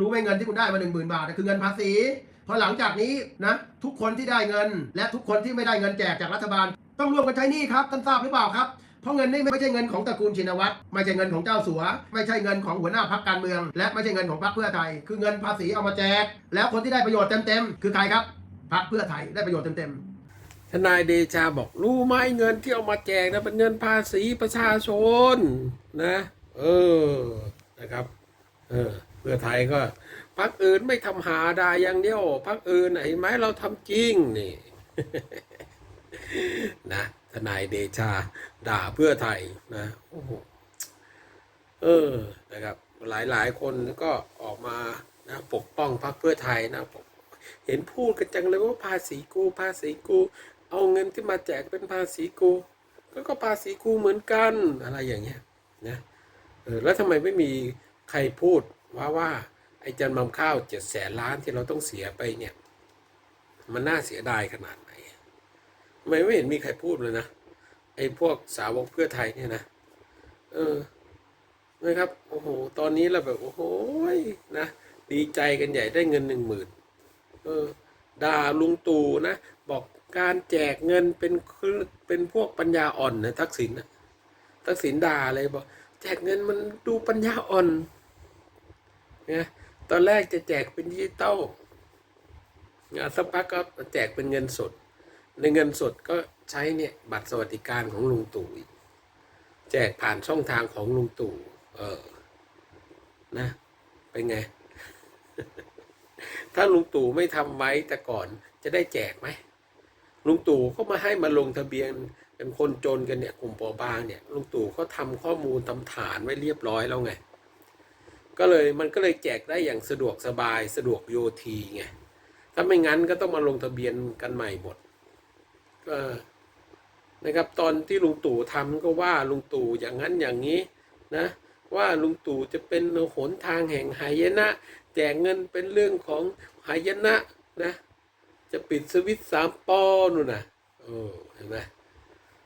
รู้ไหมเงินที่คุณได้มาหนึ่งหมื่นบาทนะคือเงินภาษีพอหลังจากนี้นะทุกคนที่ได้เงิน และทุกคนที่ไม่ได้เงินแจกจากรัฐบาล ต้องร่วมกันใช้หนี้ครับท่านทราบหรือเปล่าครับเพราะเงินนี่ไม่ใช่เงินของตระกูลชินวัตรไม่ใช่เงินของเจ้าสัว ไม่ใช่เงินของหัวหน้าพักการเมือง และไม่ใช่เงินของพรรคเพื่อไทย คือเงินภาษีเอามาแจก แล้วคนที่ได้ประโยชน์เต็มๆคือใครครับพรรคเพื่อไทยได้ประโยชน์เต็มๆทนายเดชาบอกรู้ไหมเงินที่เอามาแจกนะเป็นเงินภาษีประชาชนนะ เออนะครับ เออ เพื่อไทยก็พักอื่นไม่ทำหาดาอย่างเดียวพักอื่นเห็นไหมเราทำจริงนี่นะทนายเดชาด่าเพื่อไทยนะโอ้โหเออนะครับ หลายหลายคนก็ออกมานะปกป้องพรรคเพื่อไทยนะปกเห็นพูดกันจังเลยว่าภาษีกูภาษีกู เอาเงินที่มาแจกเป็นภาษีกูก็ก็ภาษีกูเหมือนกันอะไรอย่างเงี้ยนะเออแล้วทำไมไม่มีใครพูด ว่าว่าไอ้จันมำข้าวเจ็ดแสนล้านที่เราต้องเสียไปเนี่ย มันน่าเสียดายขนาดไหนทำไมไม่เห็นมีใครพูดเลยนะไอ้พวกสาวกเพื่อไทยเนี่ยนะเออนะครับโอ้โห ตอนนี้เราแบบโอ้โหนะดีใจกันใหญ่ได้เงินหนึ่งหมื่นเออด่าลุงตู่นะ บอกการแจกเงินเป็นคือเป็นพวกปัญญาอ่อนนะทักษิณนะทักษิณด่าเลยบอกแจกเงินมันดูปัญญาอ่อน นะตอนแรกจะแจกเป็นดิจิตอลนะสักพักก็แจกเป็นเงินสด ในเงินสดก็ใช้เนี่ยบัตรสวัสดิการของลุงตู่แจกผ่านช่องทางของลุงตู่เออนะเป็นไง ถ้าลุงตู่ไม่ทำไว้แต่ก่อนจะได้แจกไหมลุงตู่ก็มาให้มาลงทะเบียนเป็นคนจนกันเนี่ยกลุ่มปราะบางเนี่ยลุงตู่เขาทำข้อมูลทำฐานไว้เรียบร้อยแล้วไง ก็เลยมันก็เลยแจกได้อย่างสะดวกสบายสะดวกโยทีไงถ้าไม่งั้นก็ต้องมาลงทะเบียนกันใหม่หมดก็นะครับตอนที่ลุงตู่ทำก็ว่าลุงตู่อย่างนั้นอย่างนี้นะว่าลุงตู่จะเป็นหนทางแห่งหายนะ แจกเงินเป็นเรื่องของหายนะนะจะปิดสวิตช์สามปอนู่นนะโอ้เห็นไหม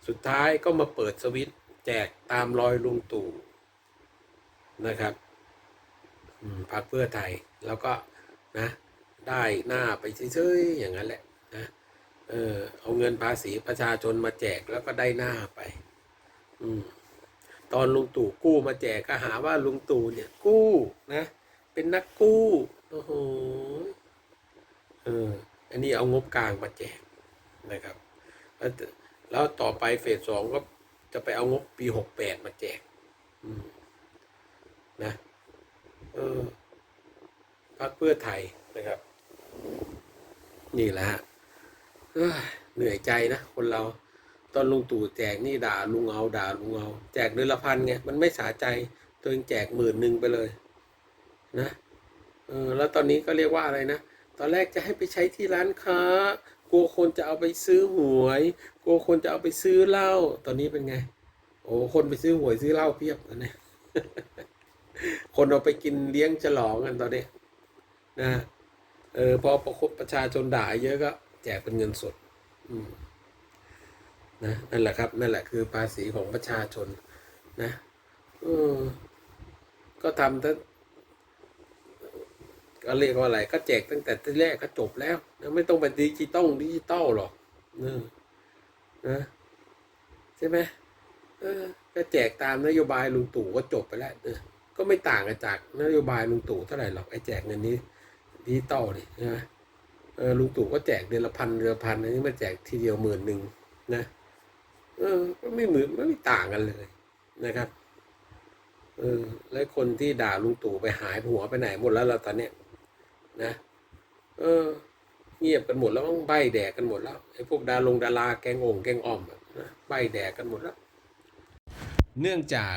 สุดท้ายก็มาเปิดสวิตแจกตามรอยลุงตู่นะครับ พรรคเพื่อไทยแล้วก็นะได้หน้าไปเฉยๆอย่างนั้นแหละนะเออเอาเงินภาษีประชาชนมาแจกแล้วก็ได้หน้าไป อืมตอนลุงตู่กู้มาแจกก็หาว่าลุงตู่เนี่ยกู้นะ เป็นนักกู้โอ้โหเอออันนี้เอางบกลางมาแจกนะครับแล้วแล้วต่อไปเฟสสองก็จะไปเอางบปีหกแปดมาแจกนะ พรรคเพื่อไทยนะครับ นี่แหละฮะเอ้ยเหนื่อยใจนะคนเรา ตอนลุงตู่แจกนี่ด่าลุงเอาด่าลุงเอา แจกเดือนละพันไงมันไม่สาใจตัวเองแจกหมื่นหนึ่งไปเลย นะเออแล้วตอนนี้ก็เรียกว่าอะไรนะตอนแรกจะให้ไปใช้ที่ร้านค้า กลัวคนจะเอาไปซื้อหวย กลัวคนจะเอาไปซื้อเหล้าตอนนี้เป็นไง โอ้คนไปซื้อหวยซื้อเหล้าเพียบนะเนี่ย คนเอาไปกินเลี้ยงฉลองกันตอนนี้นะเออพอประคบประชาชนด่าเยอะก็แจกเป็นเงินสด อืมนะนั่นแหละครับ นั่นแหละคือภาษีของประชาชน นะเออก็ทำตั้งก็เรียกว่าอะไร ก็แจกตั้งแต่ที่แรกก็จบแล้วนะไม่ต้องไปดิจิตอลดิจิตอลหรอกเออนะใช่ไหมเออก็แจกตามนโยบายลุงตู่ก็จบไปแล้วเออ ก็ไม่ต่างกันจากนโยบายลุงตู่เท่าไหร่หรอกไอ้แจกเงินนี้ดิจิตอลนี่ใช่ไหมเออลุงตู่ก็แจกเดือนละพันเดือนละพันอันนี้มาแจกทีเดียวหมื่นหนึ่งนะเออก็ไม่เหมือนไม่ต่างกันเลยนะครับเออแล้วคนที่ด่าลุงตู่ไปหายหัวไปไหนหมดแล้วเราตอนเนี้ยนะ เออ เงียบกันหมดแล้วต้องใบแดกกันหมดแล้วไอ้พวกดาลงดาราแกงโอ่งแกงอ่อมนะใบแดกกันหมดแล้ว เนื่องจาก